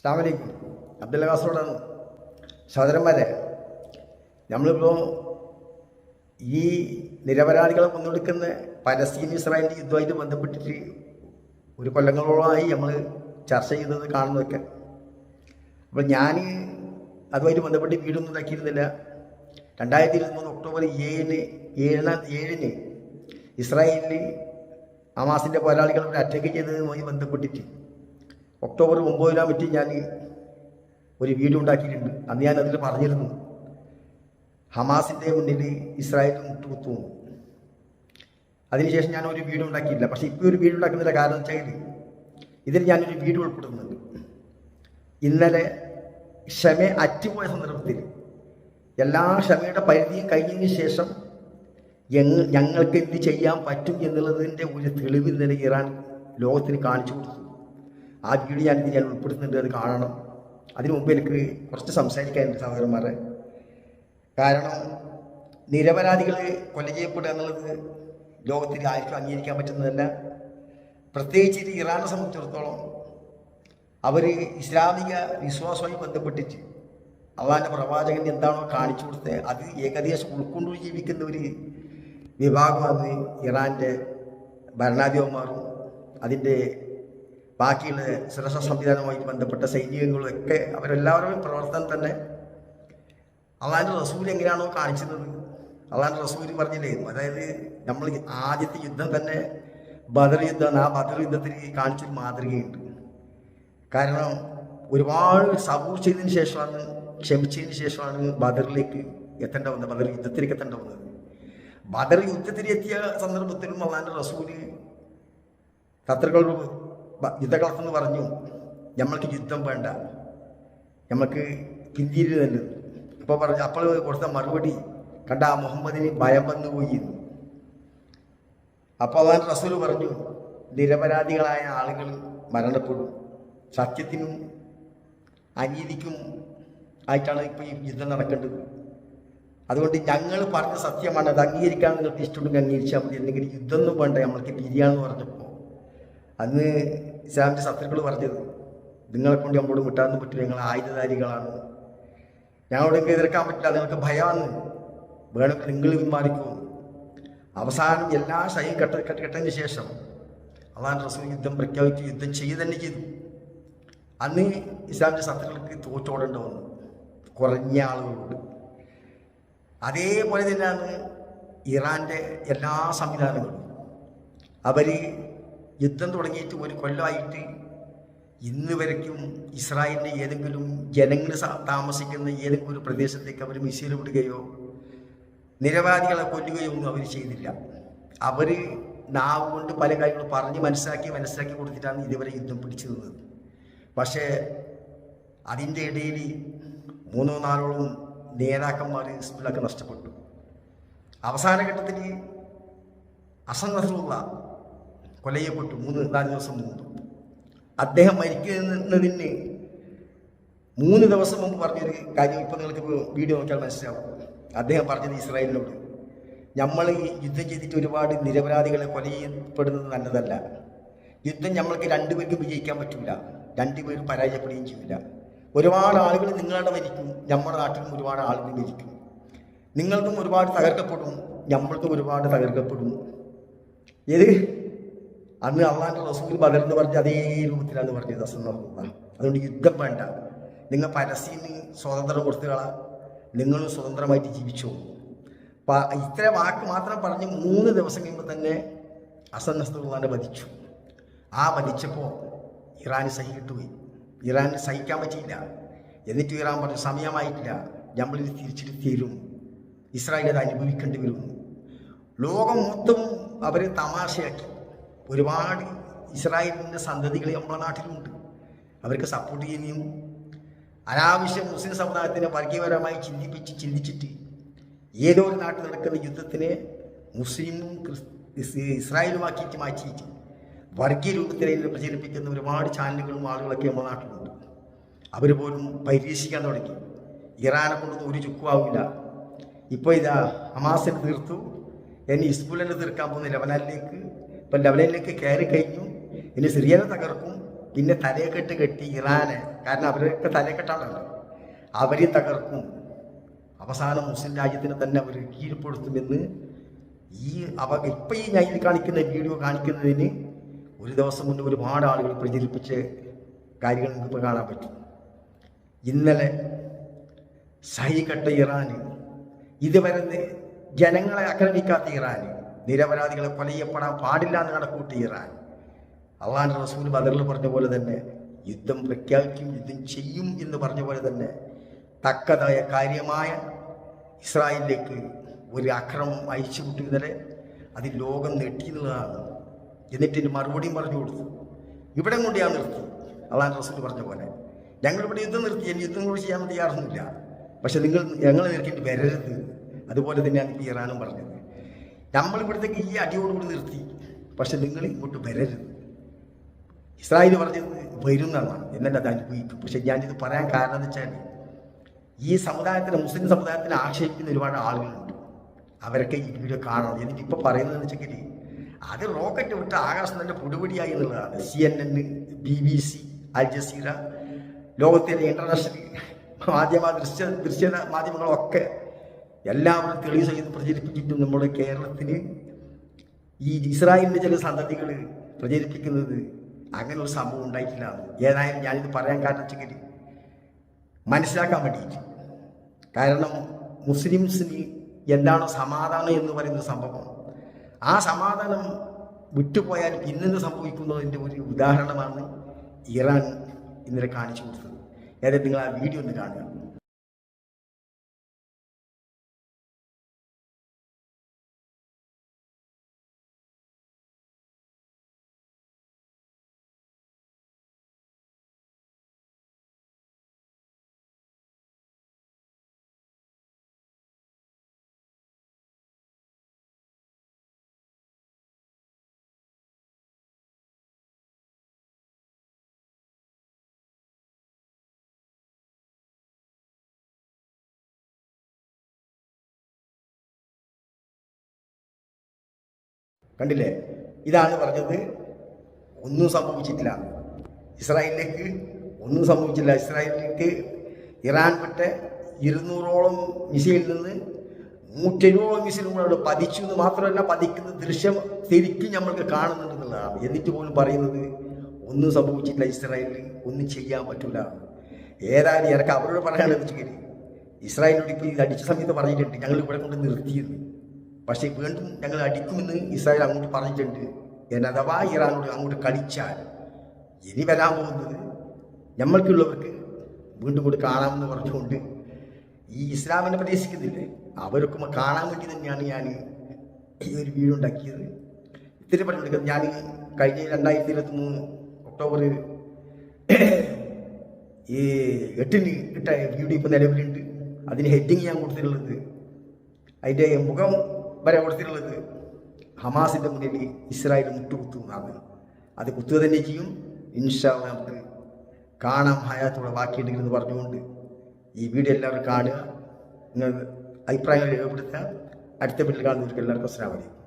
അസ്ലാമലൈക്കും അബ്ദുള്ള കാസറോടാണ് സഹോദരന്മാരെ നമ്മളിപ്പോൾ ഈ നിരപരാധികളെ കൊന്നൊടുക്കുന്ന പലസ്തീൻ ഇസ്രായേലിന്റെ യുദ്ധമായിട്ട് ബന്ധപ്പെട്ടിട്ട് ഒരു കൊല്ലങ്ങളോളമായി നമ്മൾ ചർച്ച ചെയ്തത് കാണുന്നതൊക്കെ. അപ്പോൾ ഞാൻ അതുമായിട്ട് ബന്ധപ്പെട്ട് വീടൊന്നും ഉണ്ടാക്കിയിരുന്നില്ല. രണ്ടായിരത്തി ഇരുപത്തിമൂന്ന് ഒക്ടോബർ ഏഴിന് ഏഴാം ഏഴിന് ഇസ്രായേലിൽ ഹമാസിന്റെ പോരാളികൾ ഇവിടെ അറ്റാക്ക് ചെയ്തതുമായി ബന്ധപ്പെട്ടിട്ട് ഒക്ടോബർ ഒമ്പതിനാം പറ്റി ഞാൻ ഒരു വീഡിയോ ഉണ്ടാക്കിയിട്ടുണ്ട്. അന്ന് ഞാൻ അതിൽ പറഞ്ഞിരുന്നു. ഹമാസിന്റെ മുന്നിൽ ഇസ്രായേൽ മുട്ടുകുത്തു. അതിനുശേഷം ഞാൻ ഒരു വീഡിയോ ഉണ്ടാക്കിയില്ല പക്ഷേ ഇപ്പോൾ ഒരു വീഡിയോ ഉണ്ടാക്കുന്നില്ല കാരണം വെച്ചാൽ ഇതിൽ ഞാനൊരു വീഡിയോ ഉൾപ്പെടുന്നുണ്ട് ഇന്നലെ ക്ഷമ അറ്റുപോയ സന്ദർഭത്തിൽ എല്ലാ ക്ഷമയുടെ പരിധിയും കഴിഞ്ഞതിന് ശേഷം ഞങ്ങ ഞങ്ങൾക്ക് എന്ത് ചെയ്യാൻ പറ്റും എന്നുള്ളതിന്റെ ഒരു തെളിവ് ഇന്നലെ ഇറാൻ ലോകത്തിന് കാണിച്ചു കൊടുത്തു. ആ വീഡിയോ ഞാൻ ഞാൻ ഉൾപ്പെടുത്തുന്നുണ്ട് അത് കാണണം. അതിനു മുമ്പ് എനിക്ക് കുറച്ച് സംസാരിക്കാനുണ്ട് സഹോദരന്മാരെ. കാരണം നിരപരാധികൾ കൊല ചെയ്യപ്പെടുക എന്നുള്ളത് ലോകത്തിൽ ആർക്കും അംഗീകരിക്കാൻ പറ്റുന്നതല്ല. പ്രത്യേകിച്ച് ഇത് ഇറാനെ സംബന്ധിച്ചിടത്തോളം അവർ ഇസ്ലാമിക വിശ്വാസവുമായി ബന്ധപ്പെട്ടിട്ട് അള്ളാഹിന്റെ പ്രവാചകൻ എന്താണോ കാണിച്ചു കൊടുത്തത് അത് ഏകദേശം ഉൾക്കൊണ്ടു ജീവിക്കുന്ന ഒരു വിഭാഗമാണ് ഇറാന്റെ ഭരണാധിപന്മാരും അതിന്റെ ബാക്കിയുള്ള സുരക്ഷാ സംവിധാനവുമായി ബന്ധപ്പെട്ട സൈനികങ്ങളും ഒക്കെ അവരെല്ലാവരുടെയും പ്രവർത്തനം തന്നെ അള്ളാഹിന്റെ റസൂൽ എങ്ങനെയാണോ കാണിച്ചത് അള്ളാഹിന്റെ റസൂൽ പറഞ്ഞില്ലേ അതായത് നമ്മൾ ആദ്യത്തെ യുദ്ധം തന്നെ ബദർ യുദ്ധമാണ്. ആ ബദർ യുദ്ധത്തിൽ കാണിച്ചൊരു മാതൃകയുണ്ട്. കാരണം ഒരുപാട് സബൂർ ചെയ്തതിന് ശേഷമാണ് ക്ഷമിച്ചതിന് ശേഷമാണ് ബദറിലേക്ക് എത്തേണ്ട വന്നത് ബദർ യുദ്ധത്തിലേക്ക് എത്തേണ്ട വന്നത്. ബദർ യുദ്ധത്തിൽ എത്തിയ സന്ദർഭത്തിലും അള്ളാഹിന്റെ റസൂൽ ശത്രുക്കളോട് എന്ന് പറഞ്ഞു. നമ്മൾക്ക് യുദ്ധം വേണ്ട. നമ്മൾക്ക് പിന്തിരി നല്ലത് അപ്പോൾ പറഞ്ഞു അപ്പോൾ കൊടുത്ത മറുപടി കണ്ട ആ മുഹമ്മദിന് ഭയം വന്നുപോയി. അപ്പോൾ അള്ളാൻ റസൂൽ പറഞ്ഞു നിരപരാധികളായ ആളുകൾ മരണപ്പെടും. സത്യത്തിനും അനീതിക്കും ആയിട്ടാണ് ഇപ്പോൾ ഈ യുദ്ധം നടക്കേണ്ടത്. അതുകൊണ്ട് ഞങ്ങൾ പറഞ്ഞ സത്യമാണ്. അത് അംഗീകരിക്കാൻ നിങ്ങൾക്ക് ഇഷ്ടമുണ്ടെങ്കിൽ അംഗീകരിച്ചാൽ മതി. അല്ലെങ്കിൽ യുദ്ധമൊന്നും വേണ്ട. നമ്മൾക്ക് പിരിയാണെന്ന് പറഞ്ഞപ്പോൾ അന്ന് ഇസ്ലാമിന്റെ ശത്രുക്കൾ പറഞ്ഞത്. നിങ്ങളെ കൊണ്ട് നമ്മളോട് മുട്ടാന്ന് പറ്റില്ല. നിങ്ങൾ ആയുധധാരികളാണ്. ഞങ്ങളോട് എതിർക്കാൻ പറ്റില്ല. നിങ്ങൾക്ക് ഭയമാണ്. വേണമെങ്കിൽ നിങ്ങൾ പിന്മാറിക്കും. അവസാനം എല്ലാ കെട്ട കെട്ട കെട്ടതിന് ശേഷം അള്ളാൻ റസൂൽ യുദ്ധം പ്രഖ്യാപിച്ച്. യുദ്ധം ചെയ്ത് തന്നെ ചെയ്തു. അന്ന് ഇസ്ലാമിന്റെ ശത്രുക്കൾക്ക് തോറ്റോടേണ്ട വന്നു. കുറഞ്ഞ ആളുകളുണ്ട് അതേപോലെ തന്നെയാണ് ഇറാന്റെ എല്ലാ സംവിധാനങ്ങളും. അവർ യുദ്ധം തുടങ്ങിയിട്ട് ഒരു കൊല്ലമായിട്ട് ഇന്ന് വരയ്ക്കും ഇസ്രായേലിന്റെ ഏതെങ്കിലും ജനങ്ങൾ താമസിക്കുന്ന ഏതെങ്കിലും ഒരു പ്രദേശത്തേക്ക് അവർ മിസൈൽ വിടുകയോ നിരവധികളെ കൊല്ലുകയോ ഒന്നും അവർ ചെയ്തില്ല. അവർ നാവ് കൊണ്ട് പല കാര്യങ്ങളും പറഞ്ഞ് മനസ്സിലാക്കി മനസ്സിലാക്കി കൊടുത്തിട്ടാണ് ഇതുവരെ യുദ്ധം പിടിച്ചു നിന്നത്. പക്ഷേ അതിന്റെ ഇടയിൽ മൂന്നോ നാലോളം നേതാക്കന്മാർ സ്കൂളൊക്കെ നഷ്ടപ്പെട്ടു. അവസാന ഘട്ടത്തിൽ അസൻ നസറുള്ള കൊല ചെയ്യപ്പെട്ടു മൂന്ന് നാല് ദിവസം മുമ്പ്. അദ്ദേഹം മരിക്കുന്നതിന് മൂന്ന് ദിവസം മുമ്പ് പറഞ്ഞൊരു കാര്യം ഇപ്പം നിങ്ങൾക്ക് വീഡിയോ നോക്കിയാൽ മനസ്സിലാവും. അദ്ദേഹം പറഞ്ഞത് ഇസ്രായേലിനോട് നമ്മൾ യുദ്ധം ചെയ്തിട്ട് ഒരുപാട് നിരപരാധികളെ കൊല ചെയ്യപ്പെടുന്നത് നല്ലതല്ല. യുദ്ധം നമ്മൾക്ക് രണ്ടുപേർക്കും വിജയിക്കാൻ പറ്റില്ല രണ്ടുപേരും പരാജയപ്പെടുകയും ചെയ്യില്ല ഒരുപാട് ആളുകൾ നിങ്ങളുടെ മരിക്കും. നമ്മുടെ നാട്ടിലും ഒരുപാട് ആളുകൾ മരിക്കും. നിങ്ങൾക്കും ഒരുപാട് തകർക്കപ്പെടും. നമ്മൾക്കും ഒരുപാട് തകർക്കപ്പെടും. ഏത്? അന്ന് അള്ളാഹിന്റെ റസൂൽ ബദർ എന്ന് പറഞ്ഞ അതേ രൂപത്തിലാണ് പറഞ്ഞത് അസന്നുള്ള അതുകൊണ്ട് യുദ്ധം വേണ്ട. നിങ്ങൾ പരസ്യന് സ്വാതന്ത്ര്യം കൊടുത്തുകളാ നിങ്ങളും സ്വതന്ത്രമായിട്ട് ജീവിച്ചു. ഇത്ര വാക്ക് മാത്രം പറഞ്ഞ് മൂന്ന് ദിവസം കഴിയുമ്പോൾ തന്നെ അസൻ വധിച്ചു. ആ വധിച്ചപ്പോൾ ഇറാൻ സഹിക്കിട്ട് പോയി. ഇറാന് സഹിക്കാൻ പറ്റിയില്ല. എന്നിട്ട് ഇറാൻ പറഞ്ഞു സമയമായിട്ടില്ല. നമ്മളിത് തിരിച്ചിട്ട് തീരും. ഇസ്രായേൽ അത് അനുഭവിക്കേണ്ടി വരും ലോകം മൊത്തം അവർ തമാശയാക്കി. ഒരുപാട് ഇസ്രായേലിന്റെ സന്തതികൾ നമ്മളെ നാട്ടിലുണ്ട്. അവർക്ക് സപ്പോർട്ട് ചെയ്യുകയും അനാവശ്യം മുസ്ലിം സമുദായത്തിനെ വർഗീയപരമായി ചിന്തിപ്പിച്ച് ചിന്തിച്ചിട്ട് ഏതോ ഒരു നാട്ടിൽ നടക്കുന്ന യുദ്ധത്തിനെ മുസ്ലിമും ഇസ്രായേലുമാക്കിയിട്ട് മാറ്റിയിട്ട് വർഗീയ രൂപത്തിൽ പ്രചരിപ്പിക്കുന്ന ഒരുപാട് ചാനലുകളും ആളുകളൊക്കെ നമ്മുടെ നാട്ടിലുണ്ട്. അവർ പോലും പരീക്ഷിക്കാൻ തുടങ്ങി. ഇറാനെ കൊണ്ടൊന്നും ഒരു ചുക്കുവാവില്ല ഇപ്പോൾ ഇതാ ഹമാസിനെ തീർത്തു. ഇനി ഇസ്ബുലിനെ തീർക്കാൻ പോകുന്ന ലെബനാനിലേക്ക് ഇപ്പം ലെവലിലേക്ക് കയറി കഴിഞ്ഞു. ഇനി സിറിയനെ തകർക്കും. പിന്നെ തലയെക്കെട്ട് കെട്ടി ഇറാനെ. കാരണം അവരൊക്കെ തലയെക്കെട്ടാണല്ലോ. അവരെ തകർക്കും. അവസാനം മുസ്ലിം രാജ്യത്തിന് തന്നെ അവർ കീഴ്പ്പെടുത്തുമെന്ന് ഈ അവ ഇപ്പം ഈ ഞാൻ കാണിക്കുന്ന വീഡിയോ കാണിക്കുന്നതിന് ഒരു ദിവസം മുന്നേ ഒരുപാട് ആളുകൾ പ്രചരിപ്പിച്ച കാര്യങ്ങൾ നിങ്ങൾക്ക് കാണാൻ പറ്റും. ഇന്നലെ സഹിക്കട്ട ഇറാന് ഇതുവരെ ജനങ്ങളെ ആക്രമിക്കാത്ത ഇറാൻ നിരപരാധികളെ പലയപ്പെടാൻ പാടില്ല എന്ന് കണക്കൂട്ടി ഇറാൻ അള്ളാൻ റസൂൽ ബദറിൽ പറഞ്ഞ പോലെ തന്നെ യുദ്ധം പ്രഖ്യാപിക്കും യുദ്ധം ചെയ്യും എന്ന് പറഞ്ഞ പോലെ തന്നെ തക്കതായ കാര്യമായ ഇസ്രായേലിലേക്ക് ഒരു അക്രമം അയച്ചു വിട്ടുന്നതിനെ അത് ലോകം നെട്ടിയെന്നുള്ളതാണ് എന്നിട്ട് മറുപടിയും പറഞ്ഞു കൊടുത്തു. ഇവിടെ കൊണ്ട് ഞാൻ നിർത്തി. അള്ളാൻ റസൂൽ പറഞ്ഞ പോലെ ഞങ്ങളിവിടെ യുദ്ധം നിർത്തി. എനിക്ക് യുദ്ധം കൂടി ചെയ്യാൻ തയ്യാറൊന്നുമില്ല പക്ഷെ നിങ്ങൾ ഞങ്ങൾ നിർത്തിയിട്ട് വരരുത്. അതുപോലെ തന്നെയാണ് ഇറാനും പറഞ്ഞത്. നമ്മൾ ഇവിടത്തേക്ക് ഈ അടിയോടുകൂടി നിർത്തി. പക്ഷെ നിങ്ങൾ ഇങ്ങോട്ട് വരരുത്. ഇസ്രായേൽ പറഞ്ഞത് വരുന്നതാണ് എന്നല്ല അത് അനുഭവിക്കും. പക്ഷെ ഇത് പറയാൻ കാരണം എന്ന് വെച്ചാൽ ഈ സമുദായത്തിന് മുസ്ലിം സമുദായത്തിന് ആക്ഷേപിക്കുന്ന ഒരുപാട് ആളുകളുണ്ട്. അവരൊക്കെ ഈ വീഡിയോ കാണണം എന്നിട്ട് ഇപ്പോൾ പറയുന്നത് വെച്ചെങ്കിൽ അത് റോക്കറ്റ് വിട്ട് തന്നെ പൊടിപൊടിയായി എന്നുള്ളതാണ്. C N N B B C Al Jazeera ലോകത്തിലെ ഇന്റർനാഷണൽ മാധ്യമ ദൃശ്യ ദൃശ്യ മാധ്യമങ്ങളൊക്കെ എല്ലാവരും തെളിവ് സഹിതം പ്രചരിപ്പിച്ചിട്ടും നമ്മുടെ കേരളത്തിന് ഈ ഇസ്രായേലിന്റെ ചില സന്തതികൾ പ്രചരിപ്പിക്കുന്നത് അങ്ങനെ ഒരു സംഭവം ഉണ്ടായിട്ടില്ല ഏതായാലും ഞാനിത് പറയാൻ കാരണം വെച്ചെങ്കിൽ മനസ്സിലാക്കാൻ വേണ്ടിയിട്ട്. കാരണം മുസ്ലിംസിന് എന്താണ് സമാധാനം എന്ന് പറയുന്ന സംഭവം. ആ സമാധാനം വിട്ടുപോയാൽ പിന്നെന്ത് സംഭവിക്കുന്നതിന്റെ ഒരു ഉദാഹരണമാണ് ഇറാൻ ഇന്നലെ കാണിച്ചു കൊടുത്തത്. ഏതായാലും നിങ്ങൾ ആ വീഡിയോ ഒന്ന് കാണുക. കണ്ടില്ലേ? ഇതാണ് പറഞ്ഞത് ഒന്നും സംഭവിച്ചിട്ടില്ല. ഇസ്രായേലിലേക്ക് ഒന്നും സംഭവിച്ചില്ല. ഇസ്രായേലിലേക്ക് ഇറാൻ വിട്ട് ഇരുന്നൂറോളം മിസൈലിൽ നിന്ന് നൂറ്റെഴുപതോളം മിസൈലുകളോട് പതിച്ചു എന്ന് മാത്രമല്ല പതിക്കുന്ന ദൃശ്യം ശരിക്കും നമ്മൾക്ക് കാണുന്നുണ്ടെന്നുള്ളതാണ് എന്നിട്ട് പോലും പറയുന്നത് ഒന്നും സംഭവിച്ചിട്ടില്ല ഇസ്രായേലിൽ ഒന്നും ചെയ്യാൻ പറ്റില്ല ഏതായാലും ഇറക്കം അവരോട് പറയാനുള്ളത് വെച്ചെങ്കിൽ ഇസ്രായേലിനോട് ഇപ്പോൾ ഇത് അടിച്ച സമയത്ത് പറഞ്ഞിട്ടുണ്ട്. ഞങ്ങൾ ഇവിടെ കൊണ്ട് നിർത്തിയിരുന്നു പക്ഷേ വീണ്ടും ഞങ്ങൾ അടിക്കുമെന്ന് ഇസ്രായേൽ അങ്ങോട്ട് പറഞ്ഞിട്ടുണ്ട്. എന്നെ അഥവാ ഇറാനോട് അങ്ങോട്ട് കളിച്ചാൽ ഇനി വരാൻ പോകുന്നത് നമ്മൾക്കുള്ളവർക്ക് വീണ്ടും കൂടി കാണാമെന്ന് പറഞ്ഞുകൊണ്ട് ഈ ഇസ്ലാമിനെ പ്രതീക്ഷിക്കുന്നില്ലേ. അവർക്കും കാണാൻ വേണ്ടി തന്നെയാണ് ഞാൻ ഈ ഒരു വീട് ഉണ്ടാക്കിയത്. ഇത്തിരി പറഞ്ഞെടുക്കുന്നത് ഞാൻ കഴിഞ്ഞ രണ്ടായിരത്തി ഇരുപത്തി മൂന്ന് ഒക്ടോബർ ഈ എട്ടിന് ഇട്ട വീഡിയോ ഇപ്പോൾ നിലവിലുണ്ട്. അതിന് ഹെഡിങ് ഞാൻ കൊടുത്തിട്ടുള്ളത്. അതിന്റെ മുഖം വരെ കൊടുത്തിട്ടുള്ളത് ഹമാസിന്റെ മുന്നിൽ ഇസ്രായേൽ മുട്ടുകുത്തുന്നതാണ്. അത് കുത്തുക തന്നെ ചെയ്യും. ഇൻഷാ അള്ളാ നമുക്ക് കാണാം ഹയാത്തോടെ ബാക്കിയുണ്ടെങ്കിൽ എന്ന് പറഞ്ഞുകൊണ്ട് ഈ വീഡിയോ എല്ലാവരും കാണുക. നിങ്ങൾ അഭിപ്രായങ്ങൾ രേഖപ്പെടുത്തുക. അടുത്ത വീട്ടിൽ കാണുന്നവർക്ക് എല്ലാവർക്കും അസ്സലാമലൈക്കും